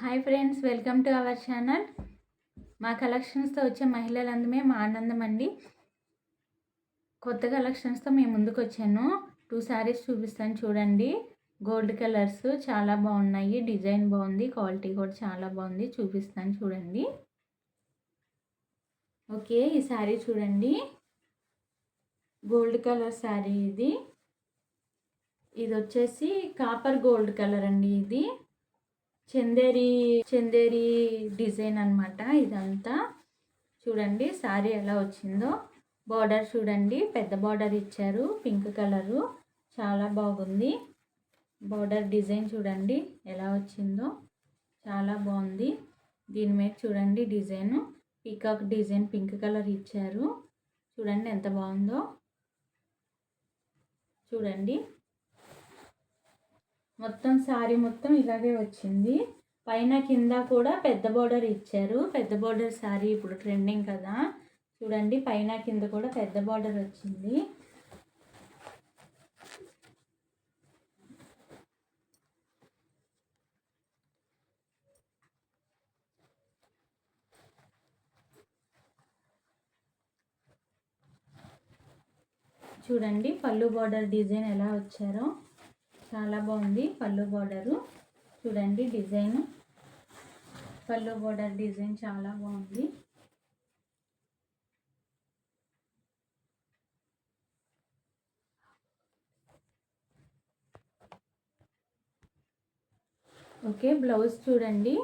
Hi friends welcome to our channel మా కలెక్షన్స్తో వచ్చే మహిళలందమే మా ఆనందం అండి. కొత్త కలెక్షన్స్తో మేము ముందుకు వచ్చాను. టూ శారీస్ చూపిస్తాను చూడండి. గోల్డ్ కలర్స్ చాలా బాగున్నాయి. డిజైన్ బాగుంది. క్వాలిటీ కూడా చాలా బాగుంది. చూపిస్తాను చూడండి. ఓకే ఈ శారీ చూడండి. గోల్డ్ కలర్ శారీ ఇది. ఇది వచ్చేసి కాపర్ గోల్డ్ కలర్ అండి ఇది. చందేరి చందేరి డిజైన్ అనమాట ఇదంతా. చూడండి సారీ ఎలా వచ్చిందో. బార్డర్ చూడండి పెద్ద బార్డర్ ఇచ్చారు పింక్ కలరు. చాలా బాగుంది. బార్డర్ డిజైన్ చూడండి ఎలా వచ్చిందో. చాలా బాగుంది. దీని మీద చూడండి design. Peacock design pink colour ఇచ్చారు. చూడండి ఎంత బాగుందో. చూడండి. మొత్తం శారీ మొత్తం ఇలాగే వచ్చింది. పైన కింద కూడా పెద్ద బార్డర్ ఇచ్చారు. పెద్ద బార్డర్ శారీ ఇప్పుడు ట్రెండింగ్ కదా. చూడండి పైన కింద కూడా పెద్ద బార్డర్ వచ్చింది. చూడండి పళ్ళు బార్డర్ డిజైన్ ఎలా వచ్చారో. చాలా బాగుంది పళ్ళు బార్డరు. చూడండి డిజైన్. పళ్ళు బార్డర్ డిజైన్ చాలా బాగుంది. ఓకే బ్లౌజ్ చూడండి.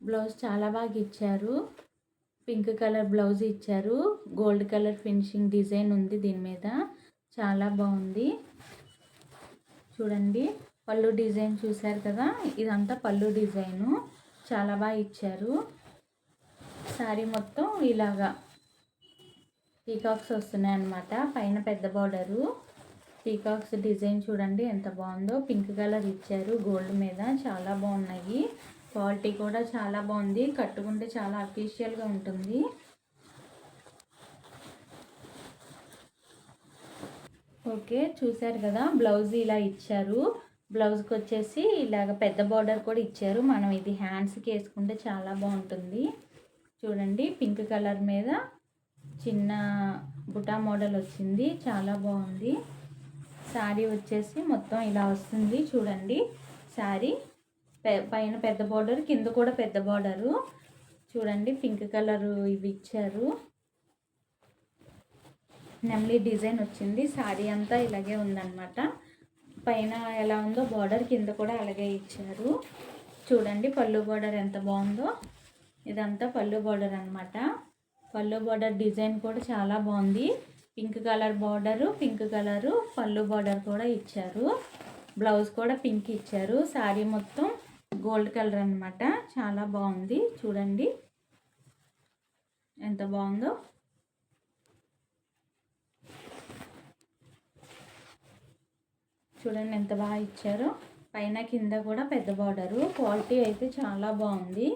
బ్లౌజ్ చాలా బాగా ఇచ్చారు. పింక్ కలర్ బ్లౌజ్ ఇచ్చారు. గోల్డ్ కలర్ ఫినిషింగ్ డిజైన్ ఉంది దీని మీద. చాలా బాగుంది. చూడండి పళ్ళు డిజైన్ చూశారు కదా? ఇదంతా పళ్ళు డిజైను. చాలా బాగా ఇచ్చారు. శారీ మొత్తం ఇలాగా పీకాక్స్ వస్తున్నాయి అన్నమాట. పైన పెద్ద బార్డరు పీకాక్స్ డిజైన్ చూడండి ఎంత బాగుందో. పింక్ కలర్ ఇచ్చారు గోల్డ్ మీద. చాలా బాగున్నాయి. క్వాలిటీ కూడా చాలా బాగుంది. కట్టుకుంటే చాలా అఫీషియల్గా ఉంటుంది. ఓకే చూశారు కదా బ్లౌజ్ ఇలా ఇచ్చారు. బ్లౌజ్కి వచ్చేసి ఇలాగ పెద్ద బార్డర్ కూడా ఇచ్చారు. మనం ఇది హ్యాండ్స్కి వేసుకుంటే చాలా బాగుంటుంది. చూడండి పింక్ కలర్ మీద చిన్న బుటా మోడల్ వచ్చింది. చాలా బాగుంది. శారీ వచ్చేసి మొత్తం ఇలా వస్తుంది. చూడండి శారీ పైన పెద్ద బార్డర్ కింద కూడా పెద్ద బార్డరు చూడండి పింక్ కలరు ఇవి ఇచ్చారు. నెమలి డిజైన్ వచ్చింది. శారీ అంతా ఇలాగే ఉందన్నమాట. పైన ఎలా ఉందో బార్డర్ కింద కూడా అలాగే ఇచ్చారు. చూడండి పళ్ళు బార్డర్ ఎంత బాగుందో. ఇదంతా పళ్ళు బార్డర్ అనమాట పళ్ళు బార్డర్ డిజైన్ కూడా చాలా బాగుంది. Pink colour border pink colour పళ్ళు బార్డర్ కూడా ఇచ్చారు. బ్లౌజ్ కూడా పింక్ ఇచ్చారు. శారీ మొత్తం గోల్డ్ కలర్ అనమాట చాలా బాగుంది. చూడండి. ఎంత బాగుందో. చూడండి ఎంత బాగా ఇచ్చారో. పైన కింద కూడా పెద్ద బార్డరు. క్వాలిటీ అయితే చాలా బాగుంది.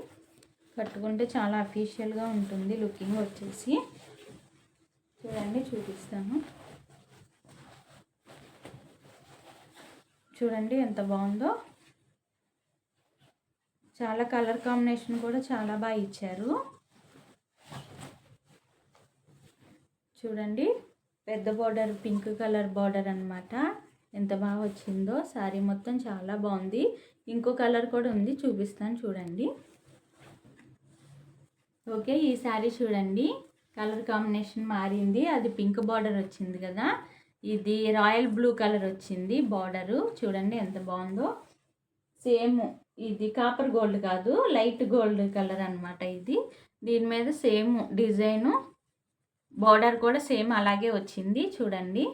కట్టుకుంటే చాలా అఫీషియల్గా ఉంటుంది లుకింగ్ వచ్చేసి. చూడండి చూపిస్తాను. చూడండి ఎంత బాగుందో. చాలా కలర్ కాంబినేషన్ కూడా చాలా బాగా ఇచ్చారు. చూడండి పెద్ద బార్డర్ పింక్ కలర్ బార్డర్ అనమాట ఎంత బాగా వచ్చిందో శారీ మొత్తం చాలా బాగుంది. ఇంకో కలర్ కూడా ఉంది చూపిస్తాను చూడండి. ఓకే ఈ శారీ చూడండి. కలర్ కాంబినేషన్ మారింది. అది పింక్ బార్డర్ వచ్చింది కదా. ఇది రాయల్ బ్లూ కలర్ వచ్చింది బార్డరు. చూడండి ఎంత బాగుందో. సేమ్ ఇది కాపర్ గోల్డ్ కాదు లైట్ గోల్డ్ కలర్ అనమాట ఇది. దీని మీద సేమ్ డిజైను. బార్డర్ కూడా సేమ్ అలాగే వచ్చింది చూడండి.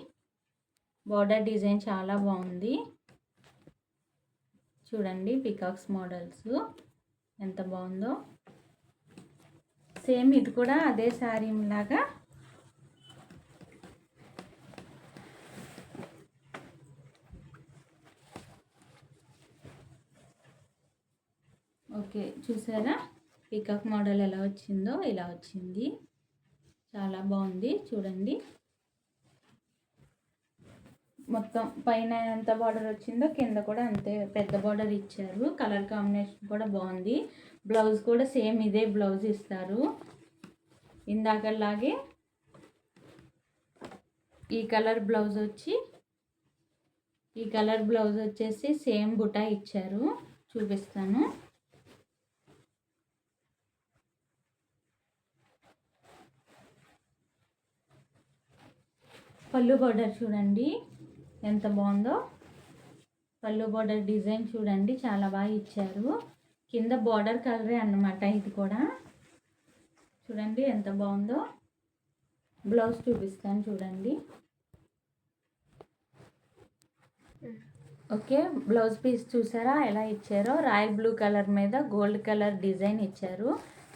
బార్డర్ డిజైన్ చాలా బాగుంది. చూడండి పికాక్స్ మోడల్స్ ఎంత బాగుందో. సేమ్ ఇది కూడా అదే శారీ లాగా. ఓకే చూసారా? పికాక్ మోడల్ ఎలా వచ్చిందో ఇలా వచ్చింది. చాలా బాగుంది చూడండి. మొత్తం పైన ఎంత బార్డర్ వచ్చిందో కింద కూడా అంతే పెద్ద బార్డర్ ఇచ్చారు. కలర్ కాంబినేషన్ కూడా బాగుంది. బ్లౌజ్ కూడా సేమ్ ఇదే బ్లౌజ్ ఇస్తారు. ఇందాకలాగే ఈ కలర్ బ్లౌజ్ వచ్చి ఈ కలర్ బ్లౌజ్ వచ్చేసి సేమ్ బుటా ఇచ్చారు. చూపిస్తాను. పళ్ళు బార్డర్ చూడండి. ఎంత బాగుందో. పళ్ళు బార్డర్ డిజైన్ చూడండి చాలా బాగా ఇచ్చారు. కింద బార్డర్ కలరే అన్నమాట ఇది కూడా. చూడండి ఎంత బాగుందో. బ్లౌజ్ చూపిస్తాను చూడండి. ఓకే బ్లౌజ్ పీస్ చూసారా? ఎలా ఇచ్చారో? రాయల్ బ్లూ కలర్ మీద గోల్డ్ కలర్ డిజైన్ ఇచ్చారు.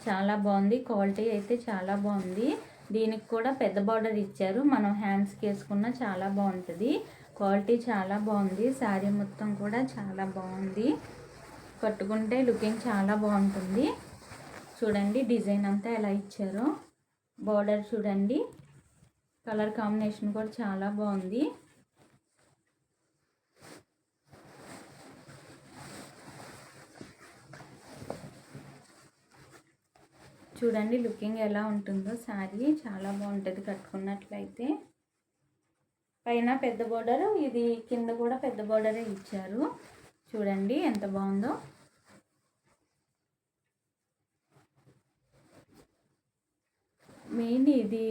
చాలా బాగుంది. క్వాలిటీ అయితే చాలా బాగుంది. దీనికి కూడా పెద్ద బార్డర్ ఇచ్చారు. మనం హ్యాండ్స్కి వేసుకున్న చాలా బాగుంటుంది. క్వాలిటీ చాలా బాగుంది. శారీ మొత్తం కూడా చాలా బాగుంది. కట్టుకుంటే లుకింగ్ చాలా బాగుంటుంది. చూడండి డిజైన్ అంతా ఎలా ఇచ్చారో. బార్డర్ చూడండి. కలర్ కాంబినేషన్ కూడా చాలా బాగుంది. చూడండి లుకింగ్ ఎలా ఉంటుందో. శారీ చాలా బాగుంటుంది కట్టుకున్నట్లయితే. పైన పెద్ద బోర్డర్ ఇది కింద కూడా పెద్ద బోర్డరే ఇచ్చారు. చూడండి ఎంత బాగుందో. మెయిన్ ఇది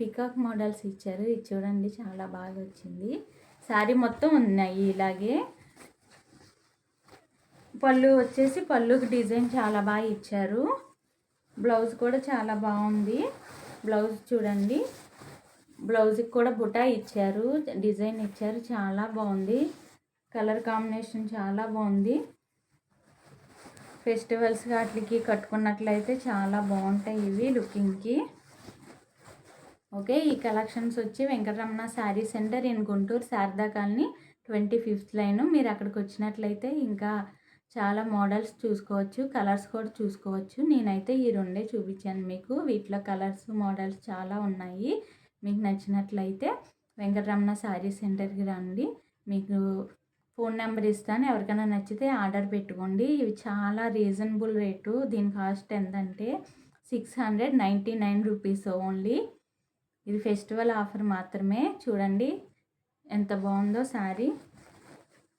పికాక్ మోడల్స్ ఇచ్చారు. ఇది చూడండి చాలా బాగా వచ్చింది. శారీ మొత్తం ఉన్నాయి ఇలాగే. పళ్ళు వచ్చేసి పళ్ళుకి డిజైన్ చాలా బాగా ఇచ్చారు. బ్లౌజ్ కూడా చాలా బాగుంది. బ్లౌజ్ చూడండి. బ్లౌజ్కి కూడా బుటా ఇచ్చారు డిజైన్ ఇచ్చారు చాలా బాగుంది. కలర్ కాంబినేషన్ చాలా బాగుంది. ఫెస్టివల్స్ వాటికి కట్టుకున్నట్లయితే చాలా బాగుంటాయి ఇవి లుకింగ్కి. ఓకే ఈ కలెక్షన్స్ వచ్చి Venkataramana sari centre in Guntur Sharada colony twenty fifth line. మీరు అక్కడికి వచ్చినట్లయితే ఇంకా చాలా మోడల్స్ చూసుకోవచ్చు కలర్స్ కూడా చూసుకోవచ్చు. నేనైతే ఈ రెండే చూపించాను మీకు. వీటిలో కలర్స్ మోడల్స్ చాలా ఉన్నాయి. మీకు నచ్చినట్లయితే వెంకటరమణ శారీ సెంటర్కి రండి. మీకు ఫోన్ నెంబర్ ఇస్తాను. ఎవరికైనా నచ్చితే ఆర్డర్ పెట్టుకోండి. ఇవి చాలా రీజనబుల్ రేటు. దీని కాస్ట్ ఎంతంటే six hundred ninety nine rupees only. ఇది ఫెస్టివల్ ఆఫర్ మాత్రమే. చూడండి ఎంత బాగుందో శారీ.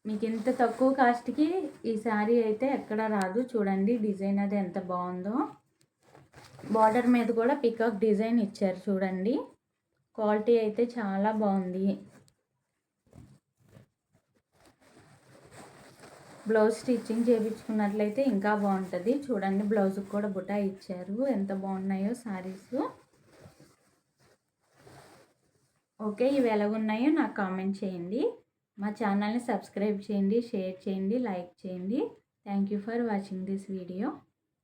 మీకు ఇంత తక్కువ కాస్ట్కి ఈ శారీ అయితే ఎక్కడ రాదు. చూడండి డిజైన్ అది ఎంత బాగుందో. బార్డర్ మీద కూడా పికాక్ డిజైన్ ఇచ్చారు చూడండి. క్వాలిటీ అయితే చాలా బాగుంది. బ్లౌజ్ స్టిచ్చింగ్ చేయించుకున్నట్లయితే ఇంకా బాగుంటుంది. చూడండి బ్లౌజ్కి కూడా బుటా ఇచ్చారు. ఎంత బాగున్నాయో శారీస్ ఓకే ఇవి ఎలాగున్నాయో నాకు కామెంట్ చేయండి. మా ఛానల్ని సబ్స్క్రైబ్ చేయండి షేర్ చేయండి లైక్ చేయండి. Thank you for watching this video.